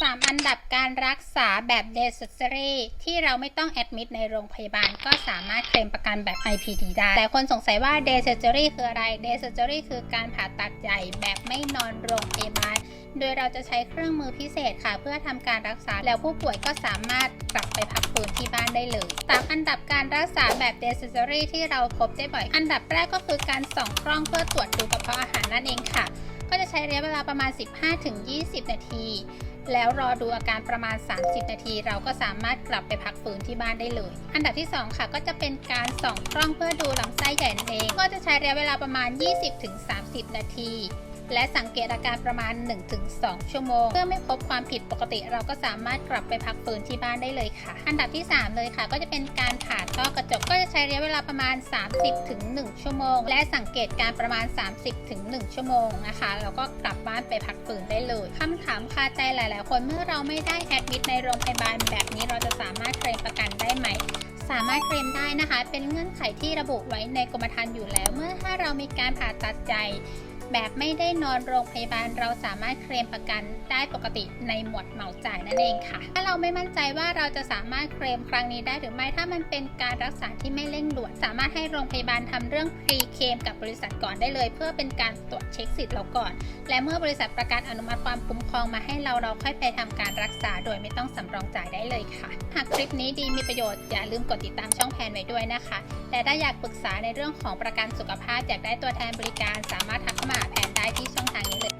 3 อันดับการรักษาแบบ Day Surgery ที่เราไม่ต้องแอดมิดในโรงพยาบาล ก็สามารถเคลมประกันแบบ IPD ได้ แต่คนสงสัยว่า Day Surgery คืออะไร Day Surgery คือการผ่าตัดใหญ่แบบไม่นอนโรงพยาบาล โดยเราจะใช้เครื่องมือพิเศษค่ะ เพื่อทำการรักษาแล้วผู้ป่วยก็สามารถกลับไปพักฟื้นที่บ้านได้เลยตามอันดับการรักษาแบบ Day Surgery ที่เราพบได้บ่อย อันดับแรกก็คือการส่องกล้องเพื่อตรวจดูกระเพาะอาหารนั่นเองค่ะ ก็จะใช้ระยะเวลาประมาณ 15-20 นาที แล้วรอดูอาการประมาณ 30 นาที เราก็สามารถกลับไปพักฟื้นที่บ้านได้เลย อันดับที่ 2 ค่ะ ก็จะเป็นการส่องกล้องเพื่อดูลำไส้ใหญ่นั่นเอง ก็จะใช้ระยะเวลาประมาณ 20-30 นาที และสังเกตอาการประมาณ 1-2 ชั่วโมงเพื่อไม่พบความผิดปกติ เราก็สามารถกลับไปพักฟื้นที่บ้านได้เลยค่ะ อันดับที่ 3 เลยค่ะ ก็จะเป็นการผ่าต้อกระจกก็จะใช้ระยะเวลาประมาณ 30-1 ชั่วโมง และสังเกตการประมาณ 30-1 ชั่วโมงนะคะแล้วก็กลับบ้านไปพักฟื้นได้เลยคำถามคาใจหลาย ๆ คนเมื่อเราไม่ได้แอดมิดในโรงพยาบาลแบบนี้เราจะสามารถเคลมประกันได้ไหมสามารถเคลมได้นะคะ เป็นเงื่อนไขที่ระบุไว้ในกรมธรรม์อยู่แล้ว เมื่อถ้าเรามีการผ่าตัดใจ แบบไม่ได้นอนโรงพยาบาล เราสามารถเคลมประกันได้ปกติในหมวดเหมาจ่ายนั่นเองค่ะ ถ้าเราไม่มั่นใจว่าเราจะสามารถเคลมครั้งนี้ได้หรือไม่ถ้ามันเป็นการรักษาที่ไม่เร่งด่วน สามารถให้โรงพยาบาลทำเรื่องพรีเคลมกับบริษัทก่อนได้เลย เพื่อเป็นการตรวจเช็คสิทธิ์เราก่อน และเมื่อบริษัทประกันอนุมัติความคุ้มครองมาให้เราเราค่อยไปทำการรักษา โดยไม่ต้องสำรองจ่ายได้เลยค่ะ หากคลิปนี้ดีมีประโยชน์อย่าลืมกดติดตามช่องแพนไว้ด้วยนะคะแต่ถ้าอยากปรึกษาในเรื่องของประกันสุขภาพอยากได้ตัวแทนบริการสามารถทักเข้ามาแพนได้ที่ช่องทางนี้เลย